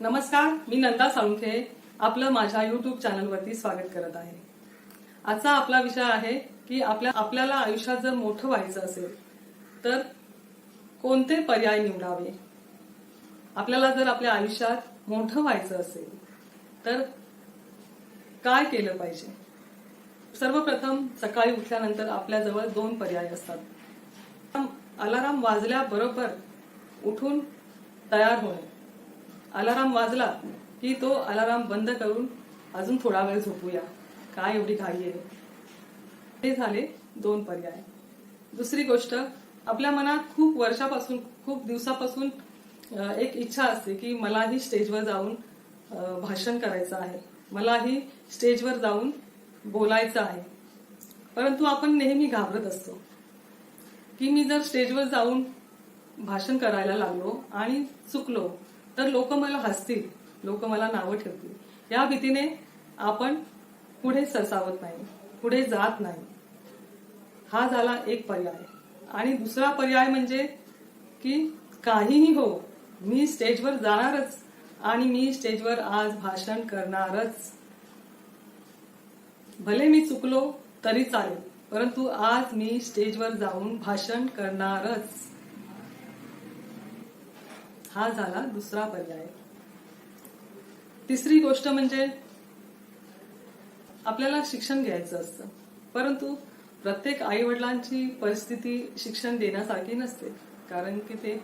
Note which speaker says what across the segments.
Speaker 1: नमस्कार मी नंदा साळुंखे आपलं माझ्या युट्यूब चॅनलवरती स्वागत करत आहे. आजचा आपला विषय आहे की आपल्या आपल्याला आयुष्यात जर मोठं व्हायचं असेल तर कोणते पर्याय निवडावे? आपल्याला जर आपल्या आयुष्यात मोठं व्हायचं असेल तर काय केलं पाहिजे? सर्वप्रथम सकाळी उठल्यानंतर आपल्याजवळ दोन पर्याय असतात. अलाराम वाजल्याबरोबर उठून तयार होणे. अलाराम वाजला की तो अलाराम बंद करून अजून थोडा वेळ झोपूया. काय एवढी घाई आहे? हे झाले दोन पर्याय. दुसरी गोष्ट आपल्या मनात खूप वर्षापासून खूप दिवसापासून एक इच्छा असते की मलाही स्टेजवर जाऊन भाषण करायचं आहे. मलाही स्टेजवर जाऊन बोलायचं आहे. परंतु आपण नेहमी घाबरत असतो की मी जर स्टेजवर जाऊन भाषण करायला लागलो आणि चुकलो तर लोक मला हसतील. लोक मला नावं ठेवतील. या भीतीने आपण पुढे सरसावत नाही. पुढे जात नाही. हा झाला एक पर्याय. आणि दुसरा पर्याय म्हणजे की काहीही हो मी स्टेजवर जाणारच आणि मी स्टेजवर आज भाषण करणारच. भले मी चुकलो तरी चालेल परंतु आज मी स्टेजवर जाऊन भाषण करणारच. हा झाला दुसरा पर्याय. तिसरी गोष्ट म्हणजे आपल्याला शिक्षण घ्यायचं असतं. परंतु प्रत्येक आई वडिलांची परिस्थिती शिक्षण देण्यासारखी नसते. कारण की ते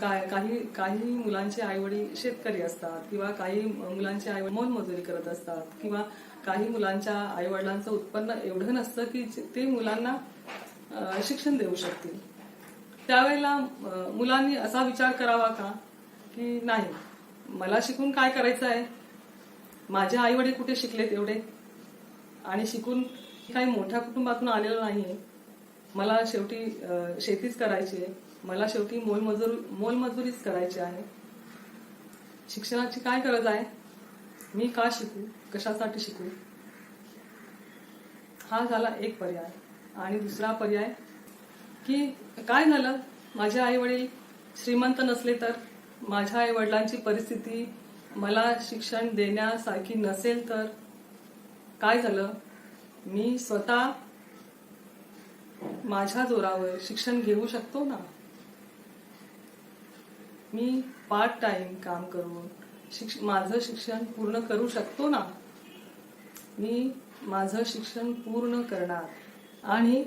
Speaker 1: काय काही काही मुलांचे आई वडील शेतकरी असतात किंवा काही मुलांचे आई मोलमजुरी करत असतात किंवा काही मुलांच्या आई वडिलांचं उत्पन्न एवढं नसतं की ते मुलांना शिक्षण देऊ शकतील. त्यावेळेला मुलांनी असा विचार करावा का? की नाही मला शिकून काय करायचं आहे? माझे आई वडील कुठे शिकलेत एवढे? आणि शिकून काही मोठ्या कुटुंबातून आलेलं नाहीये मला शेवटी शेतीच करायची आहे. मला शेवटी मोलमजूर मोलमजुरीच करायची आहे. शिक्षणाची काय गरज आहे? मी का शिकू? कशासाठी शिकू? हा झाला एक पर्याय. आणि दुसरा पर्याय की काय झालं? माझे आई वडील श्रीमंत नसले तर माझ्या आई वडिलांची परिस्थिती मला शिक्षण देण्यासारखी नसेल तर काय झालं? मी स्वतः माझ्या जोरावर शिक्षण घेऊ शकतो ना? मी पार्ट टाइम काम करून शिक्ष माझं शिक्षण पूर्ण करू शकतो ना? मी माझं शिक्षण पूर्ण करणार आणि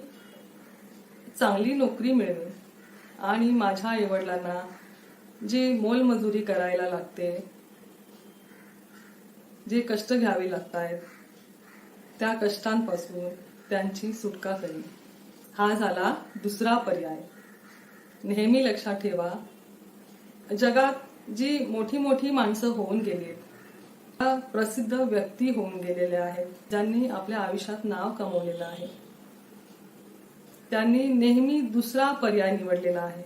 Speaker 1: चांगली नोकरी मिळेल. आणि माझ्या आईवडिलांना जी मोलमजुरी करायला लागते जे कष्ट घ्यावे लागत आहेत त्या कष्टांपासून त्यांची सुटका करी. हा झाला दुसरा पर्याय. नेहमी लक्षात ठेवा जगात जी मोठी मोठी माणसं होऊन गेली प्रसिद्ध व्यक्ती होऊन गेलेल्या आहेत ज्यांनी आपल्या आयुष्यात नाव कमवलेलं आहे. त्यांनी नेहमी दुसरा पर्याय निवडलेला आहे.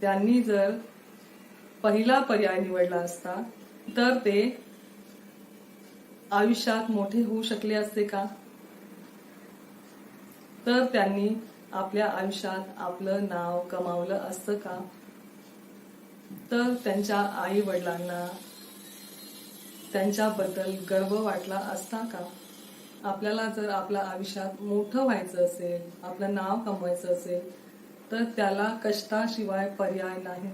Speaker 1: त्यांनी जर पहिला पर्याय निवडला असता तर ते आयुष्यात मोठे होऊ शकले असते का? तर त्यांनी आपल्या आयुष्यात आपलं नाव कमावलं असतं का? तर त्यांच्या आई वडिलांना त्यांच्याबद्दल गर्व वाटला असता का? आपल्याला जर आपल्या आयुष्यात मोठं व्हायचं असेल आपलं नाव कमवायचं असेल तर त्याला कष्टाशिवाय पर्याय नाही.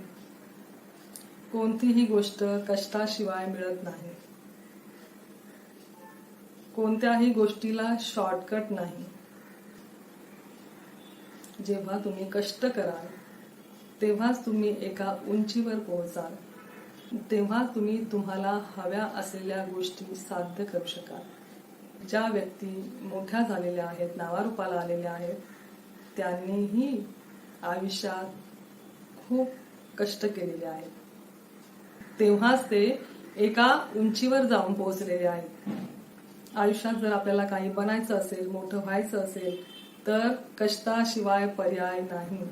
Speaker 1: कोणतीही गोष्ट कष्टाशिवाय मिळत नाही. कोणत्याही गोष्टीला शॉर्टकट नाही. जेव्हा तुम्ही कष्ट कराल तेव्हाच तुम्ही एका उंचीवर पोहोचाल. तेव्हा तुम्ही तुम्हाला हव्या असलेल्या गोष्टी साध्य करू शकाल. ज्या व्यक्ती मोठ्या झालेल्या आहेत नावारूपाला आलेल्या आहेत त्यांनीही आयुष्यात खूप कष्ट केलेले आहेत. तेव्हाच ते एका उंचीवर जाऊन पोहोचलेले आहेत. आयुष्यात जर आपल्याला काही बनायचं असेल मोठं व्हायचं असेल तर कष्टाशिवाय पर्याय नाही.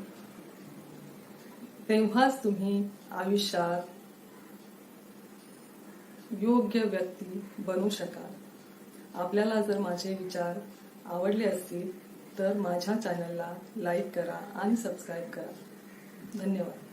Speaker 1: तेव्हाच तुम्ही आयुष्यात योग्य व्यक्ती बनू शकाल. आपल्याला जर माझे विचार आवडले असतील तर माझ्या चॅनलला लाईक करा आणि सबस्क्राईब करा. धन्यवाद.